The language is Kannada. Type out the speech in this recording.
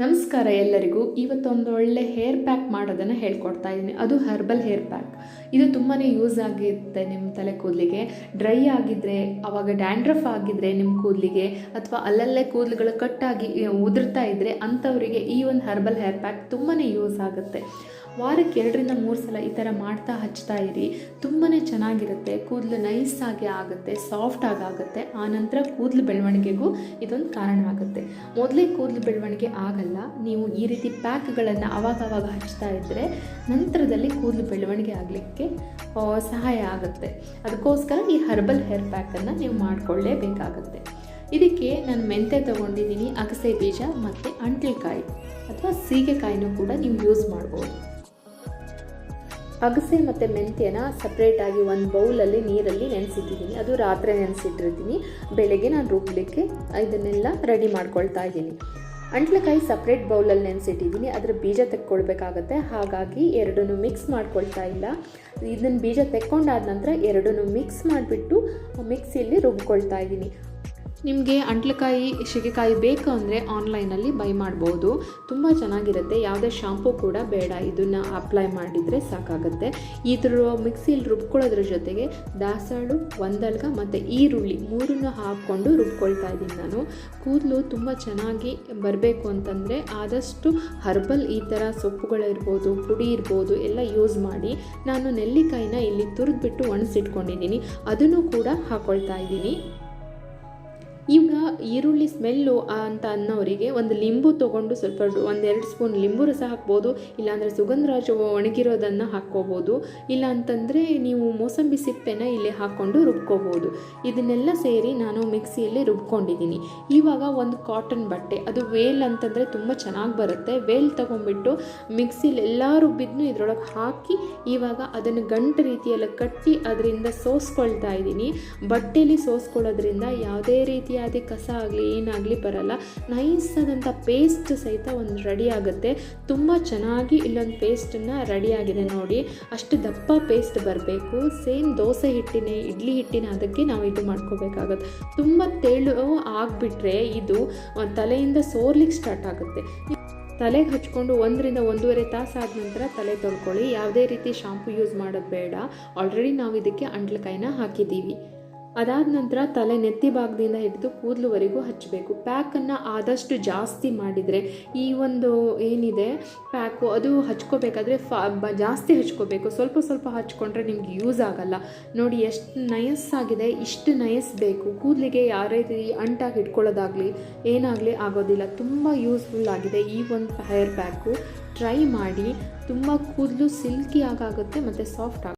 ನಮಸ್ಕಾರ ಎಲ್ಲರಿಗೂ. ಇವತ್ತೊಂದು ಒಳ್ಳೆ ಹೇರ್ ಪ್ಯಾಕ್ ಮಾಡೋದನ್ನು ಹೇಳ್ಕೊಡ್ತಾ ಇದ್ದೀನಿ. ಅದು ಹರ್ಬಲ್ ಹೇರ್ ಪ್ಯಾಕ್ ಇದು ತುಂಬಾ ಯೂಸ್ ಆಗಿರುತ್ತೆ ನಿಮ್ಮ ತಲೆ ಕೂದಲಿಗೆ. ಡ್ರೈ ಆಗಿದ್ದರೆ ಅವಾಗ ಡ್ಯಾಂಡ್ರಫ್ ಆಗಿದ್ದರೆ ನಿಮ್ಮ ಕೂದಲಿಗೆ, ಅಥವಾ ಅಲ್ಲಲ್ಲೇ ಕೂದಲುಗಳು ಕಟ್ಟಾಗಿ ಉದುರ್ತಾ ಇದ್ದರೆ ಅಂಥವರಿಗೆ ಈ ಒಂದು ಹರ್ಬಲ್ ಹೇರ್ ಪ್ಯಾಕ್ ತುಂಬಾ ಯೂಸ್ ಆಗುತ್ತೆ. ವಾರಕ್ಕೆ ಎರಡರಿಂದ ಮೂರು ಸಲ ಈ ಥರ ಮಾಡ್ತಾ ಹಚ್ತಾ ಇರಿ. ತುಂಬಾ ಚೆನ್ನಾಗಿರುತ್ತೆ. ಕೂದಲು ನೈಸ್ ಆಗಿ ಆಗುತ್ತೆ ಸಾಫ್ಟ್ ಆಗಿ ಆಗುತ್ತೆ. ಆನಂತರ ಕೂದಲು ಬೆಳವಣಿಗೆಗೂ ಇದೊಂದು ಕಾರಣವಾಗುತ್ತೆ. ಮೊದಲೇ ಕೂದಲು ಬೆಳವಣಿಗೆ ಆಗಲ್ಲ. ನೀವು ಈ ರೀತಿ ಪ್ಯಾಕ್ಗಳನ್ನು ಅವಾಗವಾಗ ಹಚ್ತಾ ಇದ್ದರೆ ನಂತರದಲ್ಲಿ ಕೂದಲು ಬೆಳವಣಿಗೆ ಆಗಲಿಕ್ಕೆ ಸಹಾಯ ಆಗುತ್ತೆ. ಅದಕ್ಕೋಸ್ಕರ ಈ ಹರ್ಬಲ್ ಹೇರ್ ಪ್ಯಾಕನ್ನು ನೀವು ಮಾಡಿಕೊಳ್ಳೇಬೇಕಾಗತ್ತೆ. ಇದಕ್ಕೆ ನಾನು ಮೆಂತೆ ತೊಗೊಂಡಿದ್ದೀನಿ, ಅಗಸೆ ಬೀಜ ಮತ್ತು ಅಂಟ್ಲಕಾಯಿ ಅಥವಾ ಸೀಗೆಕಾಯಿನೂ ಕೂಡ ನೀವು ಯೂಸ್ ಮಾಡ್ಬೋದು. ಅಗಸೆ ಮತ್ತು ಮೆಂತ್ಯನ ಸಪ್ರೇಟಾಗಿ ಒಂದು ಬೌಲಲ್ಲಿ ನೀರಲ್ಲಿ ನೆನೆಸಿಟ್ಟಿದ್ದೀನಿ. ಅದು ರಾತ್ರಿ ನೆನೆಸಿಟ್ಟಿರ್ತೀನಿ. ಬೆಳಗ್ಗೆ ನಾನು ರುಬ್ಬಲಿಕ್ಕೆ ಇದನ್ನೆಲ್ಲ ರೆಡಿ ಮಾಡ್ಕೊಳ್ತಾ ಇದ್ದೀನಿ. ಅಂಟ್ಲಕಾಯಿ ಸಪ್ರೇಟ್ ಬೌಲಲ್ಲಿ ನೆನೆಸಿಟ್ಟಿದ್ದೀನಿ. ಅದರ ಬೀಜ ತೆಕ್ಕೊಳ್ಬೇಕಾಗತ್ತೆ. ಹಾಗಾಗಿ ಎರಡನ್ನೂ ಮಿಕ್ಸ್ ಮಾಡ್ಕೊಳ್ತಾ ಇಲ್ಲ. ಇದನ್ನು ಬೀಜ ತೆಕ್ಕೊಂಡಾದ ನಂತರ ಎರಡನ್ನು ಮಿಕ್ಸ್ ಮಾಡಿಬಿಟ್ಟು ಮಿಕ್ಸಿಯಲ್ಲಿ ರುಬ್ಕೊಳ್ತಾ ಇದ್ದೀನಿ. ನಿಮಗೆ ಅಂಟ್ಲಕಾಯಿ, ಶಿಗೆಕಾಯಿ ಬೇಕು ಅಂದರೆ ಆನ್ಲೈನಲ್ಲಿ ಬೈ ಮಾಡ್ಬೋದು. ತುಂಬ ಚೆನ್ನಾಗಿರುತ್ತೆ. ಯಾವುದೇ ಶಾಂಪೂ ಕೂಡ ಬೇಡ. ಇದನ್ನು ಅಪ್ಲೈ ಮಾಡಿದರೆ ಸಾಕಾಗುತ್ತೆ. ಇದ್ರ ಮಿಕ್ಸಿಲಿ ರುಬ್ಕೊಳ್ಳೋದ್ರ ಜೊತೆಗೆ ದಾಸಾಳು, ಒಂದಲ್ಗ ಮತ್ತು ಈರುಳ್ಳಿ ಮೂರನ್ನು ಹಾಕ್ಕೊಂಡು ರುಬ್ಕೊಳ್ತಾ ಇದ್ದೀನಿ ನಾನು. ಕೂದಲು ತುಂಬ ಚೆನ್ನಾಗಿ ಬರಬೇಕು ಅಂತಂದರೆ ಆದಷ್ಟು ಹರ್ಬಲ್ ಈ ಥರ ಸೊಪ್ಪುಗಳಿರ್ಬೋದು ಪುಡಿ ಇರ್ಬೋದು ಎಲ್ಲ ಯೂಸ್ ಮಾಡಿ ನಾನು ನೆಲ್ಲಿಕಾಯಿನ ಇಲ್ಲಿ ತುರಿದ್ಬಿಟ್ಟು ಒಣಸಿಟ್ಕೊಂಡಿದ್ದೀನಿ ಅದನ್ನು ಕೂಡ ಹಾಕ್ಕೊಳ್ತಾ ಇದ್ದೀನಿ. ಈಗ ಈರುಳ್ಳಿ ಸ್ಮೆಲ್ಲು ಅಂತ ಅನ್ನೋರಿಗೆ ಒಂದು ಲಿಂಬು ತೊಗೊಂಡು ಸ್ವಲ್ಪ ಒಂದೆರಡು ಸ್ಪೂನ್ ಲಿಂಬು ರಸ ಹಾಕ್ಬೋದು, ಇಲ್ಲಾಂದರೆ ಸುಗಂಧರಾಜ ಒಣಗಿರೋದನ್ನು ಹಾಕ್ಕೋಬೋದು ಇಲ್ಲ ಅಂತಂದರೆ ನೀವು ಮೋಸಂಬಿ ಸಿಪ್ಪೆನ ಇಲ್ಲಿ ಹಾಕ್ಕೊಂಡು ರುಬ್ಕೋಬೋದು. ಇದನ್ನೆಲ್ಲ ಸೇರಿ ನಾನು ಮಿಕ್ಸಿಯಲ್ಲಿ ರುಬ್ಕೊಂಡಿದ್ದೀನಿ. ಇವಾಗ ಒಂದು ಕಾಟನ್ ಬಟ್ಟೆ, ಅದು ವೇಲ್ ಅಂತಂದರೆ ತುಂಬ ಚೆನ್ನಾಗಿ ಬರುತ್ತೆ. ವೇಲ್ ತೊಗೊಂಡ್ಬಿಟ್ಟು ಮಿಕ್ಸಿಲಿ ಎಲ್ಲ ರುಬ್ಬಿದ್ನು ಇದರೊಳಗೆ ಹಾಕಿ ಇವಾಗ ಅದನ್ನು ಗಂಟು ರೀತಿಯಲ್ಲಿ ಕಟ್ಟಿ ಅದರಿಂದ ಸೋಸ್ಕೊಳ್ತಾ ಇದ್ದೀನಿ. ಬಟ್ಟೆಯಲ್ಲಿ ಸೋಸ್ಕೊಳ್ಳೋದ್ರಿಂದ ಯಾವುದೇ ರೀತಿಯಾದ ಕಸ ಆಗಲಿ ಏನಾಗಲಿ ಬರಲ್ಲ. ನೈಸ್ ಆದಂಥ ಪೇಸ್ಟ್ ಸಹಿತ ಒಂದು ರೆಡಿ ಆಗುತ್ತೆ. ತುಂಬ ಚೆನ್ನಾಗಿ ಇಲ್ಲೊಂದು ಪೇಸ್ಟನ್ನು ರೆಡಿ ಆಗಿದೆ ನೋಡಿ. ಅಷ್ಟು ದಪ್ಪ ಪೇಸ್ಟ್ ಬರಬೇಕು. ಸೇಮ್ ದೋಸೆ ಹಿಟ್ಟಿನೇ, ಇಡ್ಲಿ ಹಿಟ್ಟಿನ ಅದಕ್ಕೆ ನಾವು ಇದು ಮಾಡ್ಕೋಬೇಕಾಗುತ್ತೆ. ತುಂಬ ತೆಳು ಆಗಿಬಿಟ್ರೆ ಇದು ತಲೆಯಿಂದ ಸೋರ್ಲಿಕ್ಕೆ ಸ್ಟಾರ್ಟ್ ಆಗುತ್ತೆ. ತಲೆಗೆ ಹಚ್ಕೊಂಡು ಒಂದರಿಂದ ಒಂದೂವರೆ ತಾಸು ಆದ ನಂತರ ತಲೆ ತೊಳ್ಕೊಳ್ಳಿ. ಯಾವುದೇ ರೀತಿ ಶಾಂಪು ಯೂಸ್ ಮಾಡೋದು ಬೇಡ. ಆಲ್ರೆಡಿ ನಾವು ಇದಕ್ಕೆ ಅಂಟ್ಲಕಾಯಿನ ಹಾಕಿದ್ದೀವಿ. ಅದಾದ ನಂತರ ತಲೆ ನೆತ್ತಿ ಭಾಗದಿಂದ ಹಿಡಿದು ಕೂದಲುವರೆಗೂ ಹಚ್ಚಬೇಕು. ಪ್ಯಾಕನ್ನು ಆದಷ್ಟು ಜಾಸ್ತಿ ಮಾಡಿದರೆ ಈ ಒಂದು ಏನಿದೆ, ಪ್ಯಾಕು ಅದು ಹಚ್ಕೋಬೇಕಾದ್ರೆ ಫಾ ಜಾಸ್ತಿ ಹಚ್ಕೋಬೇಕು. ಸ್ವಲ್ಪ ಸ್ವಲ್ಪ ಹಚ್ಕೊಂಡ್ರೆ ನಿಮ್ಗೆ ಯೂಸ್ ಆಗಲ್ಲ. ನೋಡಿ ಎಷ್ಟು ನಯಸ್ಸಾಗಿದೆ ಇಷ್ಟು ನಯಸ್ಬೇಕು ಕೂದಲಿಗೆ ಯಾರೇ ರೀತಿ ಅಂಟಾಗಿ ಇಟ್ಕೊಳ್ಳೋದಾಗಲಿ, ಏನಾಗಲಿ ಆಗೋದಿಲ್ಲ. ತುಂಬ ಯೂಸ್ಫುಲ್ ಆಗಿದೆ ಈ ಒಂದು ಹೇರ್ ಪ್ಯಾಕು. ಟ್ರೈ ಮಾಡಿ. ತುಂಬ ಕೂದಲು ಸಿಲ್ಕಿ ಆಗಾಗುತ್ತೆ, ಮತ್ತು ಸಾಫ್ಟ್ ಆಗುತ್ತೆ.